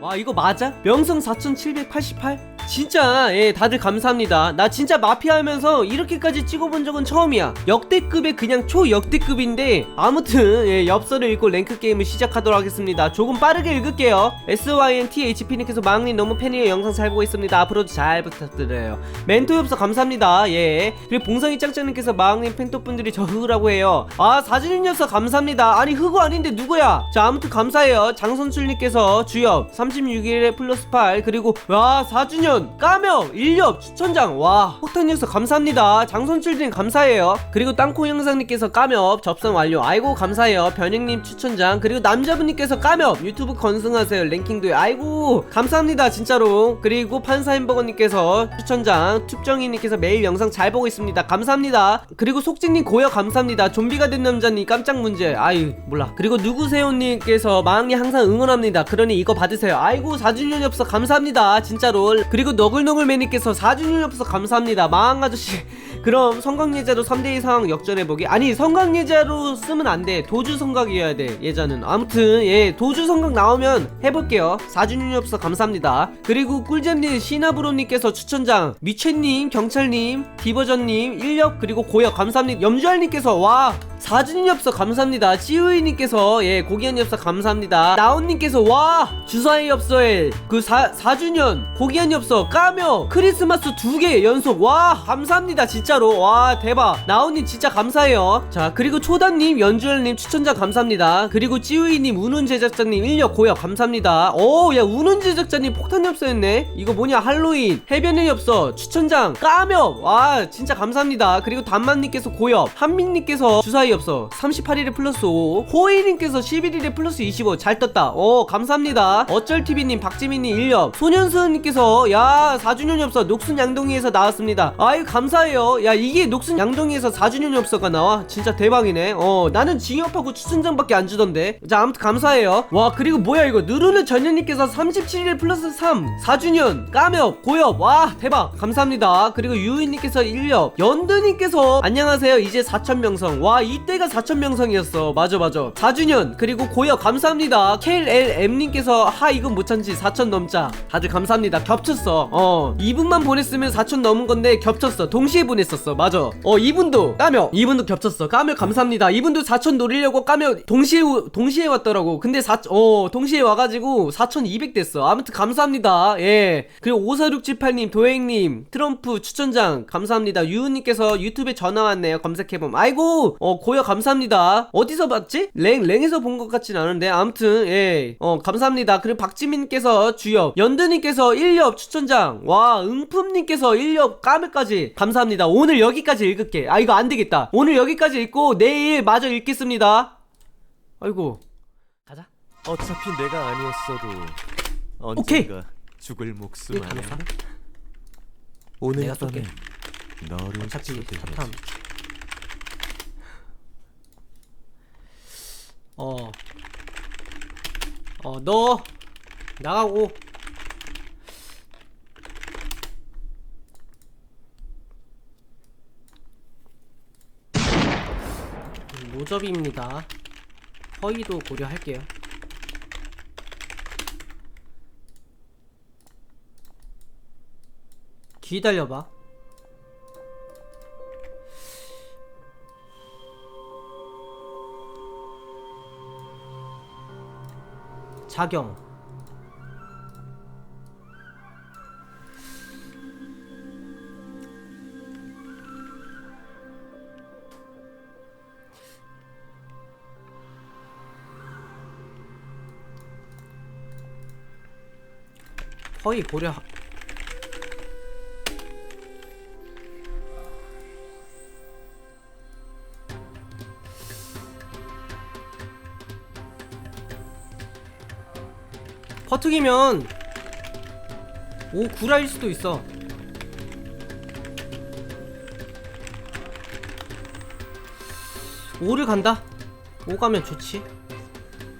와 이거 맞아? 명성 4788? 진짜 예 다들 감사합니다. 나 진짜 마피아 하면서 이렇게까지 찍어본 적은 처음이야. 역대급의 그냥 초역대급인데 아무튼 예 엽서를 읽고 랭크 게임을 시작하도록 하겠습니다. 조금 빠르게 읽을게요. SYNTHP님께서 마왕님 너무 팬이에요. 영상 잘 보고 있습니다. 앞으로도 잘 부탁드려요. 멘토 엽서 감사합니다. 예. 그리고 봉성이 짱짱님께서 마왕님 팬토분들이 저 흑우라고 해요. 아 사진인 엽서 감사합니다. 아니 흑우 아닌데 누구야? 자 아무튼 감사해요. 장선출님께서 주엽 36일에 플러스 8 그리고 와 4주년 까명 1엽 추천장 와. 폭탄 엽서 감사합니다. 장선출님 감사해요. 그리고 땅콩 형상님께서 까명 접선 완료. 아이고 감사해요. 변형님 추천장. 그리고 남자분님께서 까명 유튜브 건승하세요. 랭킹도요 아이고 감사합니다 진짜로. 그리고 판사 햄버거님께서 추천장 툭정이님께서 매일 영상 잘 보고 있습니다. 감사합니다. 그리고 속진님 고여 감사합니다. 좀비가 된 남자님 깜짝 문제. 아유 몰라. 그리고 누구세요님께서 마왕님 항상 응원합니다. 그러니 이거 받으세요. 아이고 4주년 엽서 감사합니다. 진짜로. 그리고 너글너글매님께서 4주년 엽서 감사합니다. 마왕 아저씨. 그럼 성강예자로 3대2 상황 역전해보기. 아니 성강예자로 쓰면 안돼. 도주 성각이어야 돼 예자는. 아무튼 예 도주 성각 나오면 해볼게요. 4주년 엽서 감사합니다. 그리고 꿀잼님 시나브로님께서 추천장. 미채님 경찰님 디버전님 1역 그리고 고역. 감사합니다. 염주알님께서 와 4주년 엽서 감사합니다. 찌우이님께서 예 고기한 엽서 감사합니다. 나온님께서 와 주사의 엽서에 그 4, 4주년 고기한 엽서 까며 크리스마스 두 개 연속 와 감사합니다 진짜로. 와 대박. 나온님 진짜 감사해요. 자 그리고 초단님 연주열님 추천자 감사합니다. 그리고 찌우이님 운운 제작자님 1력 고역 감사합니다. 오야 운운 제작자님 폭탄 엽서였네. 이거 뭐냐 할로윈 해변의 엽서 추천장 까며 와 진짜 감사합니다. 그리고 단만님께서 고역 한민님께서 주사위 엽서 38일에 플러스 5 호이님께서 11일에 플러스 25 잘 떴다. 오 감사합니다. 어쩔TV님 박지민님 1력. 소년수님께서 야 4주년 엽서 녹순 양동이에서 나왔습니다. 아유 감사해요. 야 이게 녹순 양동이에서 4주년 엽서가 나와? 진짜 대박이네. 어 나는 징역하고 추천장밖에 안 주던데. 자 아무튼 감사해요. 와 그리고 뭐야 이거? 누르는 전현님께서 37일 플러스 3 4주년. 까엽 고엽. 와 대박. 감사합니다. 그리고 유인님께서 1력. 연드님께서 안녕하세요. 이제 4천명성. 와 이 때가 4천명성이었어. 맞아 맞아. 4주년. 그리고 고엽 감사합니다. KLM님께서 하 이건 못 참지. 4천 넘자. 다들 감사합니다. 겹쳤어. 어. 이분만 보냈으면 4천 넘은 건데 겹쳤어. 동시에 보냈었어. 맞아. 어 이분도 까며. 이분도 겹쳤어. 까며 감사합니다. 이분도 4천 노리려고 까며 동시에 오- 동시에 왔더라고. 근데 4, 어 동시에 와가지고 4,200 됐어. 아무튼 감사합니다. 예. 그리고 54678님 도행님 트럼프 추천장. 감사합니다. 유우님께서 유튜브에 전화 왔네요. 검색해봄. 아이고! 어 고여 감사합니다. 어디서 봤지? 랭 랭에서 본 것 같진 않은데 아무튼 예 어 감사합니다. 그리고 박지민님께서 주엽 연드님께서 1엽 추천장 와 응품님께서 1엽 까매까지. 감사합니다. 오늘 여기까지 읽을게. 아 이거 안 되겠다. 오늘 여기까지 읽고 내일 마저 읽겠습니다. 아이고. 가자. 어차피 내가 아니었어도 오케이. 언젠가 죽을 목숨 이거 감사 오늘 내가 밤에 쏠게. 너를 어차피 쏘게 사탐 해야지. 어. 어, 너 나가고 모접입니다. 허위도 고려할게요. 기다려봐. 자경. 허위 고려. 퍼트기면 5 9라일 수도 있어. 오를 간다. 5 가면 좋지.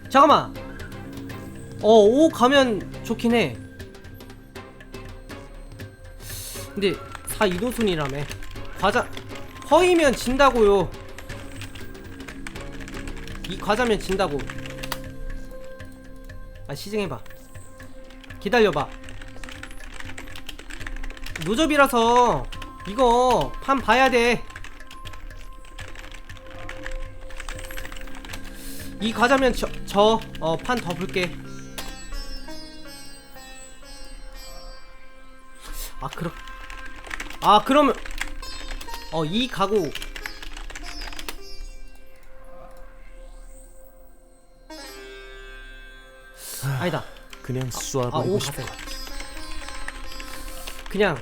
잠깐만. 어, 5 가면 좋긴 해. 근데 4 이도순이라며. 과자 허이면 진다고요. 이 과자면 진다고. 아 시승해봐. 기다려봐. 노접이라서 이거 판 봐야 돼 이 과자면 저저어판 더 볼게. 아 그럼 아 그러면 어 이 가구. 아니다 그냥 아, 쏘아버리고 오 싶어. 그냥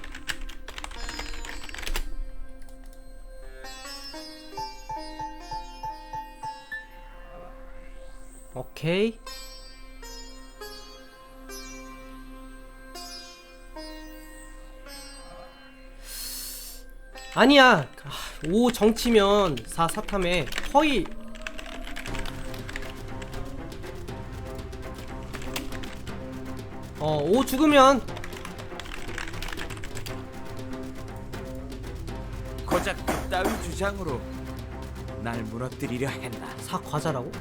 오케이. 아니야. 아, 오 정치면 4 사탐에 허위 어, 오 죽으면 고작 그따위 주장으로 날 무너뜨리려 했나? 사 과자라고?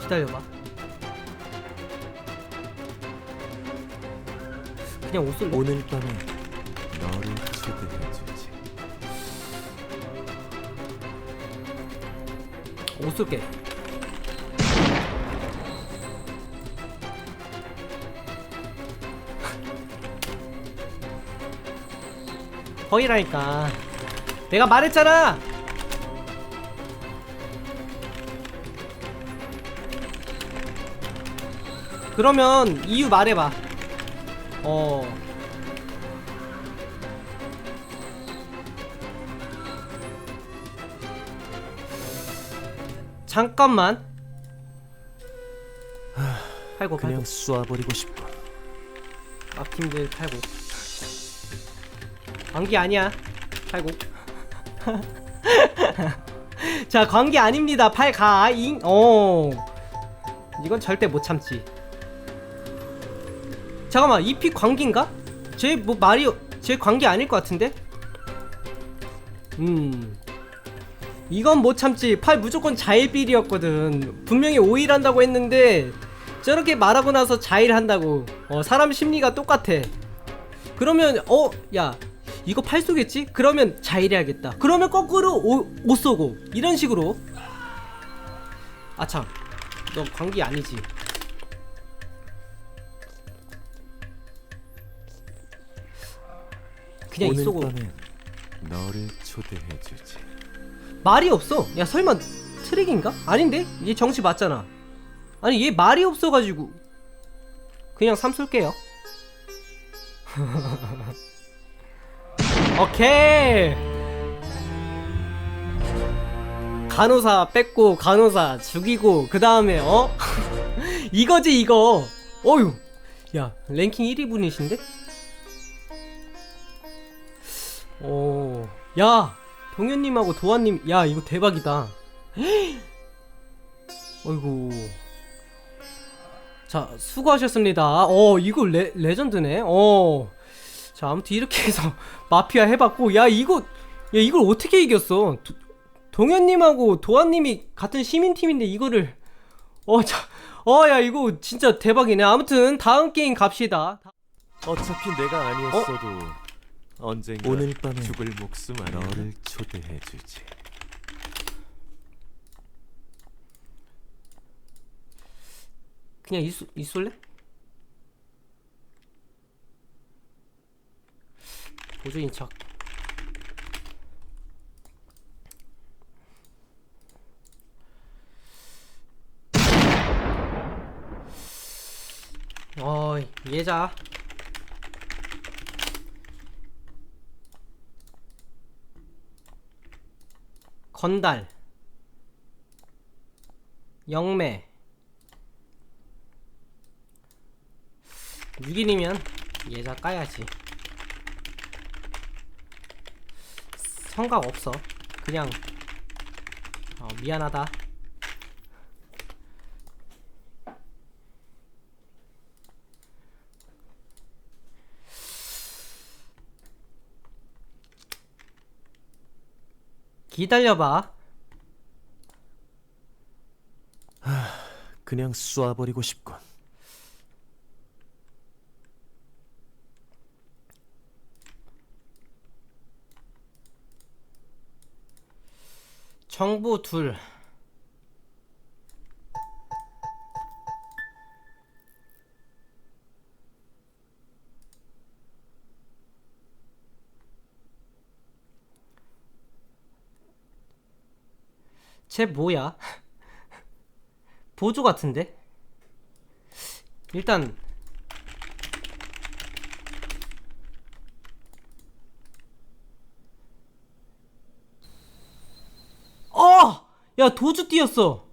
기다려봐. 그냥 옷을 내. 오늘 밤에 너를 초대해주지. 옷 쓸게. 거이라니까. 내가 말했잖아. 그러면 이유 말해봐. 어. 잠깐만. 팔고 그냥 팔고 쏘아버리고 싶어. 막힘들 팔고. 관계 아니야. 팔고. 자 관계 아닙니다. 팔 가 잉. 어. 이건 절대 못 참지. 잠깐만 이 피 관계인가? 쟤 뭐 말이 쟤 관계 아닐 것 같은데? 음. 이건 못 참지. 팔 무조건 자일비리였거든. 분명히 오일한다고 했는데 저렇게 말하고 나서 자일한다고. 어, 사람 심리가 똑같아. 그러면 어, 야. 이거 팔 쏘겠지? 그러면 자일해야겠다. 그러면 거꾸로 오, 못 쏘고 이런 식으로. 아 참. 너 관계 아니지. 그냥 이 오늘 쏘고 밤에 너를 초대해주지. 말이 없어. 야 설마 트릭인가? 아닌데? 얘 정치 맞잖아. 아니 얘 말이 없어가지고 그냥 삼 쏠게요. 오케이. 간호사 뺏고 간호사 죽이고 그 다음에 어 이거지 이거. 어유. 야 랭킹 1위 분이신데? 오. 야 동현님하고 도환님 야 이거 대박이다 어이구 자 수고하셨습니다 어 이거 레, 레전드네 어 자 아무튼 이렇게 해서 마피아 해봤고 야 이거 야 이걸 어떻게 이겼어 도, 동현님하고 도환님이 같은 시민팀인데 이거를 어자어야 이거 진짜 대박이네 아무튼 다음 게임 갑시다 어차피 내가 아니었어도 언젠가 오늘 밤에 죽을 목숨 아니야. 너를 초대해 주지. 그냥 있, 있을래? 보조인 척. 어이 예자. 건달. 영매. 6일이면 예자 까야지 성각 없어. 그냥 어, 미안하다. 기다려봐. 그냥 쏴버리고 싶군. 정보 둘. 쟤 뭐야? 보조 같은데? 일단 어! 야 도주 뛰었어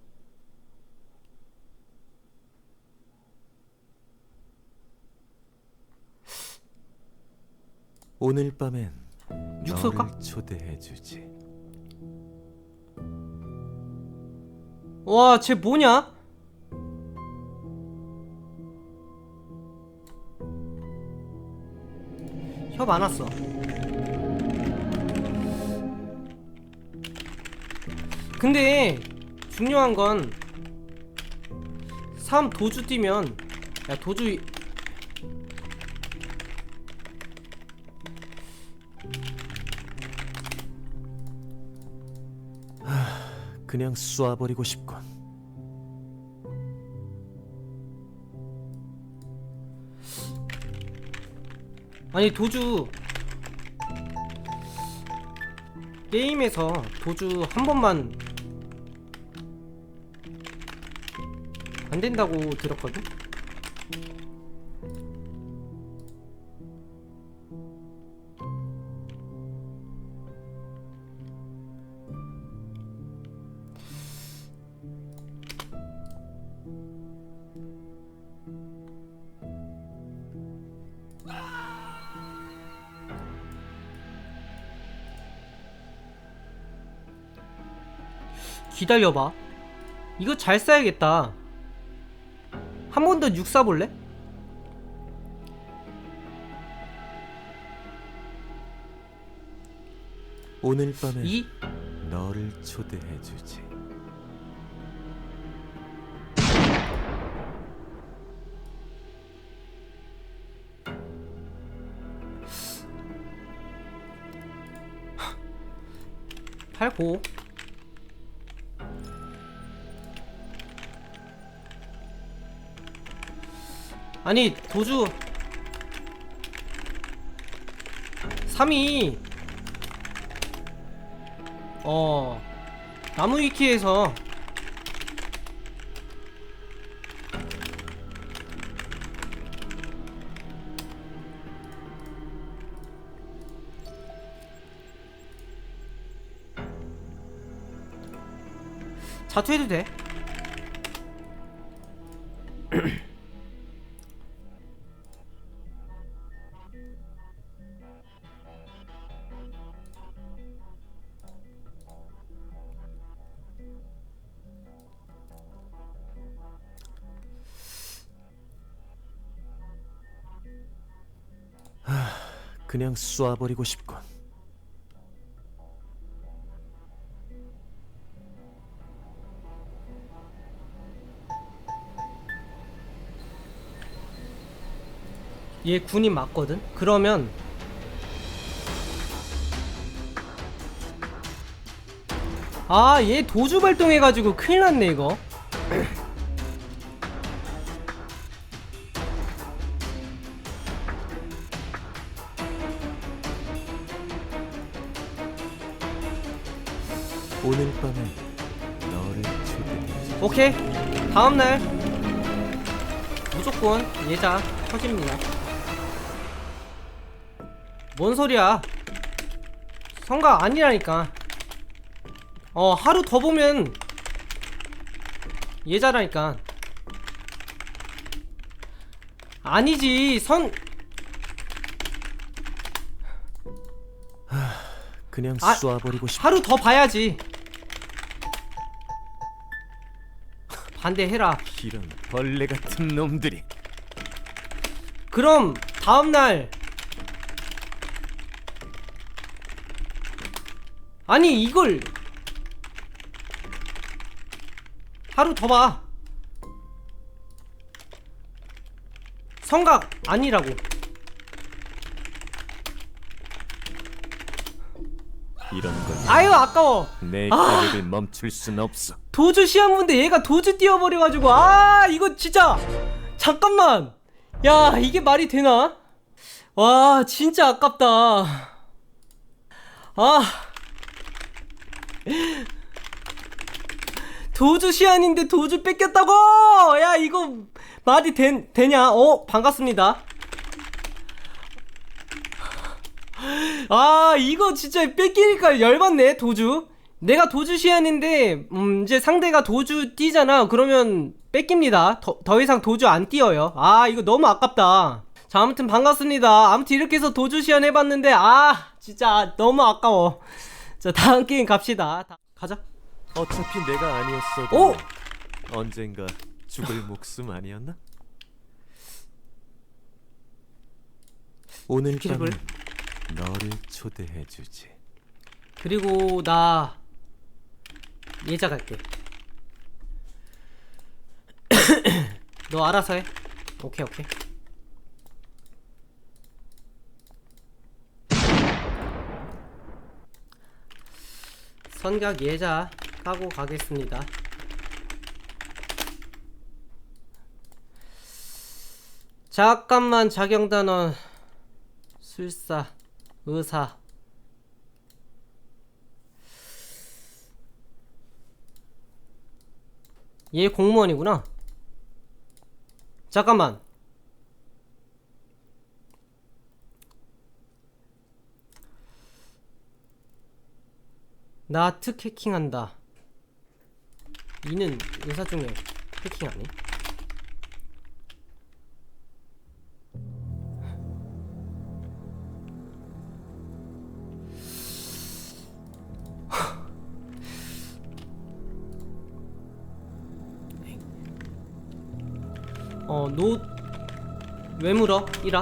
오늘 밤엔 육sol까? 너를 초대해주지. 와쟤 뭐냐? 혀 많았어 근데 중요한 건 3 도주 뛰면 야 도주 그냥 쏴버리고 싶군. 아니 도주 게임에서 도주 한 번만 안 된다고 들었거든. 기다려봐. 이거 잘 써야겠다. 더육 사볼래? 오늘 밤엔 이 너를 초대해 주지. 팔고 아니 도주. 3위 어 나무 위키에서. 자투해도 돼 그냥 쏴버리고 싶군. 얘 군인 맞거든? 그러면 아 얘 도주 발동해가지고 큰일 났네 이거 오케이. 다음날 무조건 예자 터집니다. 뭔 소리야? 성가 아니라니까. 어 하루 더 보면 예자라니까. 아니지 선 그냥 아, 쏴버리고 싶. 하루 더 봐야지 반대해라. 이런 벌레 같은 놈들이 그럼 다음 날 아니 이걸 하루 더 봐. 성각 아니라고. 아유 아까워. 내 아. 계획을 멈출 순 없어. 도주 시한부인데 얘가 도주 뛰어버려가지고. 아 이거 진짜. 잠깐만. 야 이게 말이 되나? 와 진짜 아깝다. 아. 도주 시한인데 도주 뺏겼다고? 야 이거 말이 된, 되냐? 어 반갑습니다 아 이거 진짜 뺏기니까 열받네 도주. 내가 도주 시안인데 음 이제 상대가 도주 뛰잖아. 그러면 뺏깁니다. 더, 더 이상 도주 안 뛰어요. 아 이거 너무 아깝다. 자 아무튼 반갑습니다. 아무튼 이렇게 해서 도주 시안 해봤는데 아 진짜 너무 아까워. 자 다음 게임 갑시다. 다- 가자. 어차피 내가 아니었어도 오! 언젠가 죽을 목숨 아니었나? 오늘. 밤은 너를 초대해 주지. 그리고 나 예자 갈게. 너 알아서 해. 오케이 오케이. 선각 예자 까고 가겠습니다. 잠깐만 자경단원. 술사 의사 얘 공무원이구나. 잠깐만. 나특 해킹한다. 이는 의사 중에 해킹 아니? 어, 노, 왜 물어? 이라?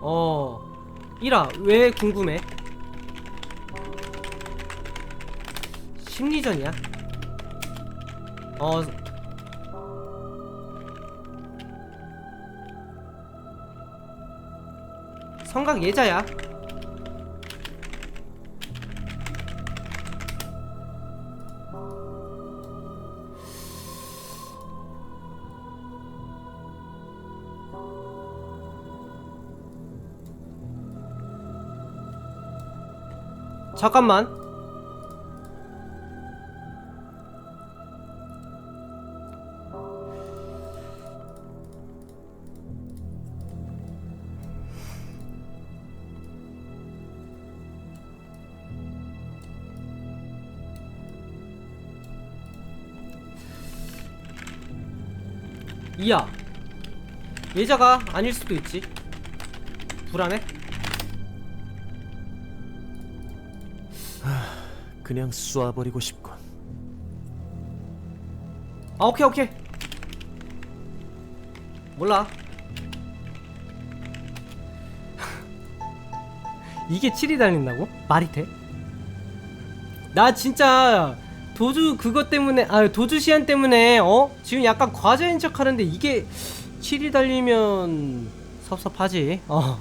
어, 이라, 왜 궁금해? 심리전이야? 어, 성각 예자야? 잠깐만. 이야. 예자가 아닐 수도 있지. 불안해? 그냥 쏴버리고 싶군. 아 오케이 오케이 몰라 이게 7이 달린다고? 말이 돼? 나 진짜 도주 그것 때문에 아 도주 시한 때문에 어? 지금 약간 과제인 척 하는데 이게 7이 달리면 섭섭하지 어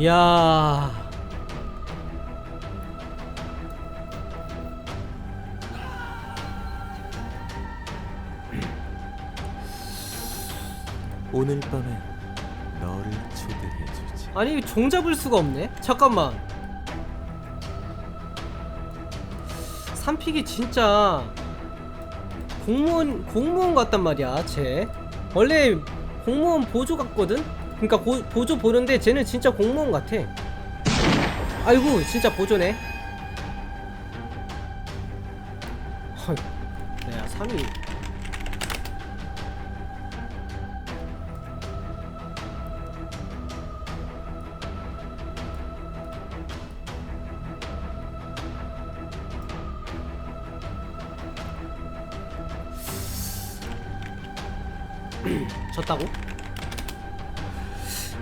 이야. 오늘 밤에 너를 초대해 주지. 아니 종 잡을 수가 없네. 잠깐만. 삼픽이 진짜 공무원 공무원 같단 말이야 쟤. 원래 공무원 보조 같거든 그러니까 고- 보조 보는데 쟤는 진짜 공무원 같아. 아이고 진짜 보조네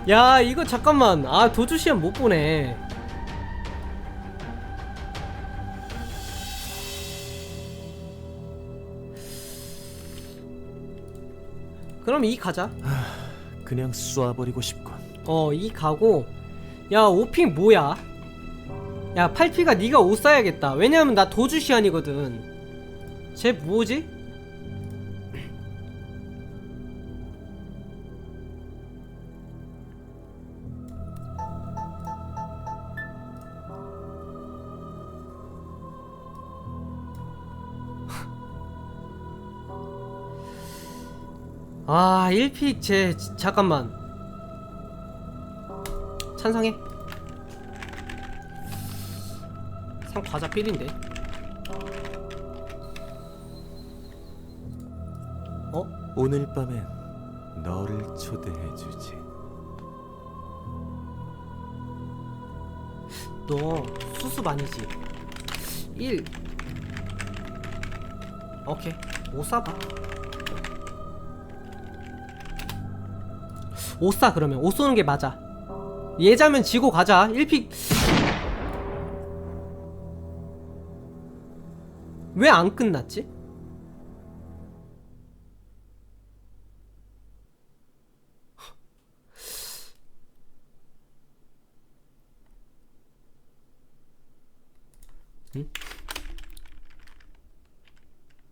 야 이거 잠깐만. 아 도주 시험 못 보네. 그럼 이 가자. 아, 그냥 쏴버리고 싶군. 어 이 가고. 야 5핑 뭐야? 야 8피가 네가 옷 사야겠다. 왜냐면 나 도주 시안이거든. 쟤 뭐지? 아 1픽 쟤 지- 잠깐만. 찬성해. 상 과자 필인데. 어? 오늘 밤엔 너를 초대해주지. 너 수습 아니지? 1 오케이. 5 싸봐 5싸 그러면. 5 쏘는 게 맞아. 예자면 지고 가자. 1픽 왜 안 끝났지?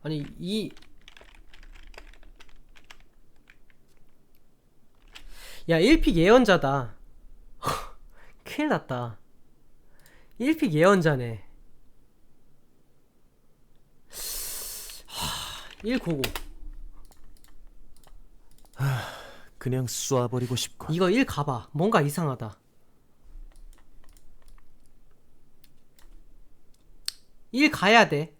아니 이 야, 1픽 예언자다. 큰일 났다. 1픽 예언자네. 하, 199. 그냥 쏴버리고 싶군. 이거 1 가봐. 뭔가 이상하다. 1 가야 돼.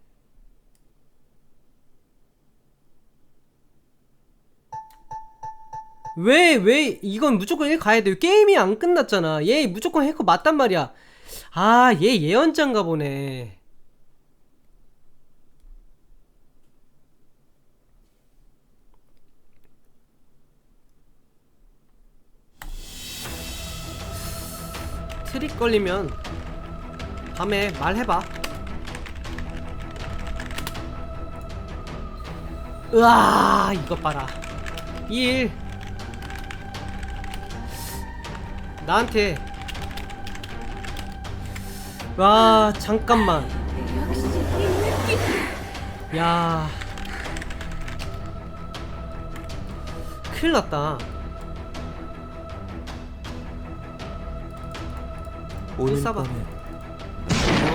왜, 왜, 이건 무조건 1 가야 돼. 게임이 안 끝났잖아. 얘 무조건 해커 맞단 말이야. 아, 얘 예언자인가 보네. 트릭 걸리면 밤에 말해봐. 으아, 이거 봐라. 1 나한테. 와 잠깐만. 야. 큰일 났다.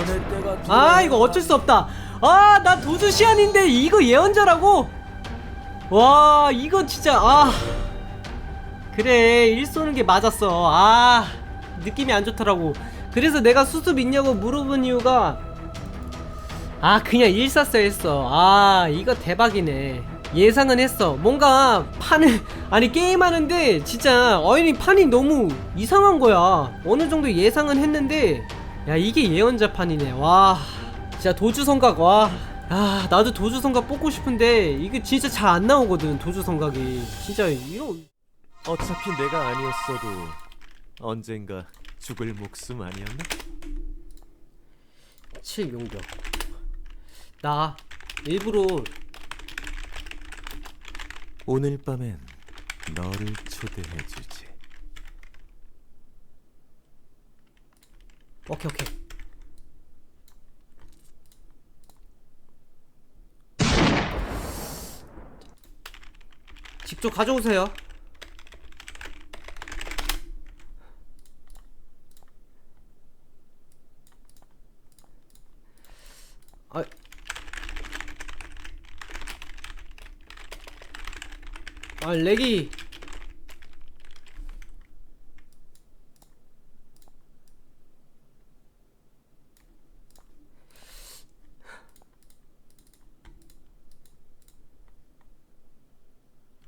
오늘 때가 아 이거 어쩔 수 없다. 아 나 도주 시안인데 이거 예언자라고? 와 이거 진짜 아 그래 일 쏘는 게 맞았어. 아 느낌이 안 좋더라고. 그래서 내가 수습 있냐고 물어본 이유가 아 그냥 일 쐈어야 했어. 아 이거 대박이네. 예상은 했어. 뭔가 판을 아니 게임하는데 진짜 어인이 판이 너무 이상한 거야. 어느 정도 예상은 했는데 야 이게 예언자 판이네. 와 진짜 도주 성각 와. 아, 나도 도주 성각 뽑고 싶은데 이게 진짜 잘 안 나오거든 도주 성각이. 진짜 이거 어차피 내가 아니었어도 언젠가 죽을 목숨 아니었나? 7 용병 나 일부러 오늘 밤엔 너를 초대해 주지. 오케이 오케이 직접 가져오세요 아 아, 렉이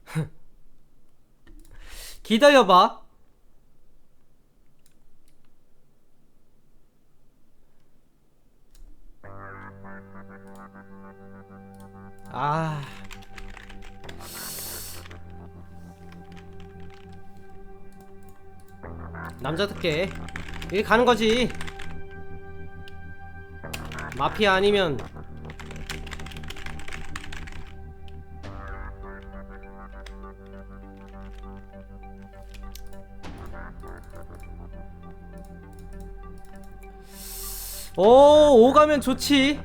기다려봐. 남자답게 일 가는 거지. 마피아 아니면 오, 5 가면 좋지.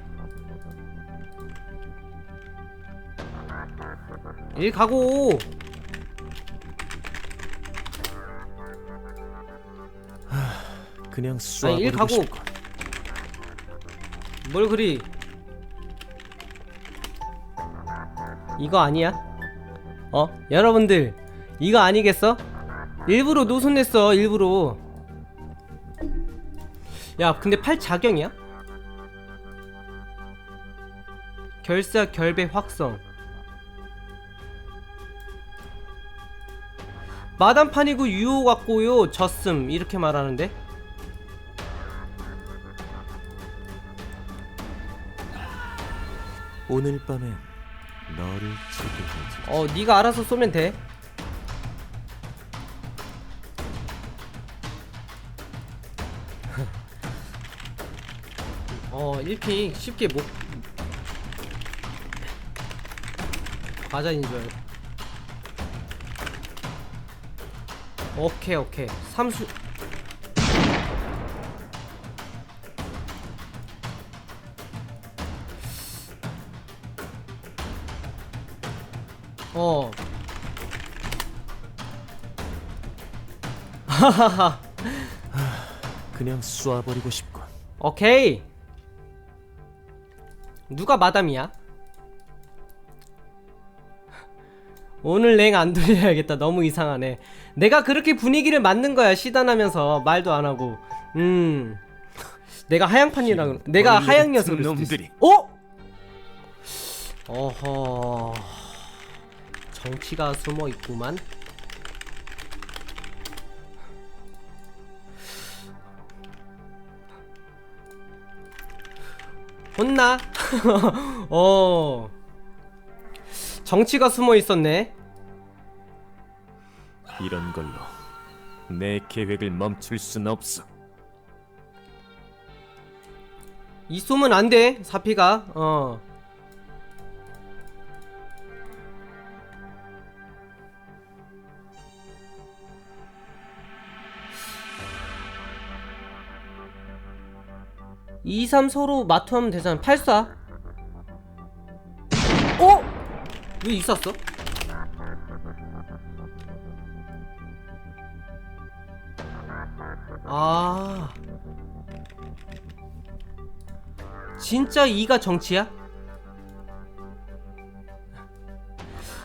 1 가고. 그냥 아니, 일 쏴버리고 가고. 싶군. 뭘 그리? 이거 아니야? 어? 여러분들 이거 아니겠어? 일부러 노손냈어 일부러 야 근데 팔 자경이야? 결사 결배 확성 마담판이고 유호 같고요 졌음 이렇게 말하는데 오늘 밤엔 너를 초대해줘. 어 네가 알아서 쏘면 돼 어 1픽 쉽게 못 과자인 줄 오케이 오케이 삼수 하하하 그냥 쏴버리고 싶군. 오케이. 누가 마담이야? 오늘 랭 안 돌려야겠다. 너무 이상하네. 내가 그렇게 분위기를 만든 거야 시단하면서. 말도 안 하고. 음. 내가 하양판이라 그러 내가 벌레 하양 같은 녀석을 수도 놈들이. 어? 어허. 정치가 숨어 있구만 혼나? 어. 정치가 숨어 있었네. 이런 걸로 내 계획을 멈출 순 없어. 이 쏘면 안 돼. 사피가. 어. 이, 삼 서로 마투하면 되잖아. 84. 어? 왜 있었어? 아. 진짜 이가 정치야?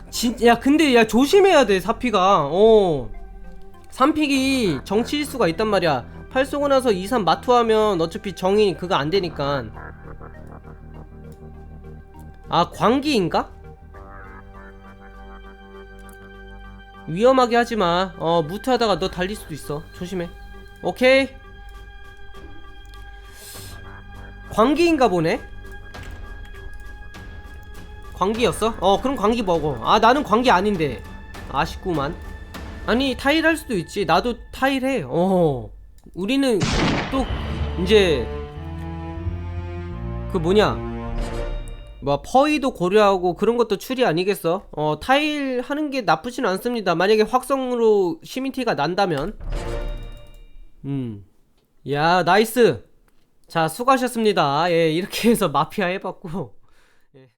진, 야 근데 야 조심해야 돼 사피가 어 3픽이 정치일 수가 있단 말이야 8 쏘고 나서 2, 3 마투하면 어차피 정이 그거 안 되니까. 아 광기인가? 위험하게 하지마. 어 무트하다가 너 달릴 수도 있어. 조심해. 오케이. 광기인가 보네? 광기였어? 어 그럼 광기 먹어. 아 나는 광기 아닌데. 아쉽구만. 아니 타일 할 수도 있지. 나도 타일해. 어 우리는 또 이제 그 뭐냐? 뭐 퍼이도 고려하고 그런 것도 추리 아니겠어? 어 타일 하는 게 나쁘진 않습니다. 만약에 확성으로 시민티가 난다면. 음 야 나이스! 자 수고하셨습니다. 예 이렇게 해서 마피아 해봤고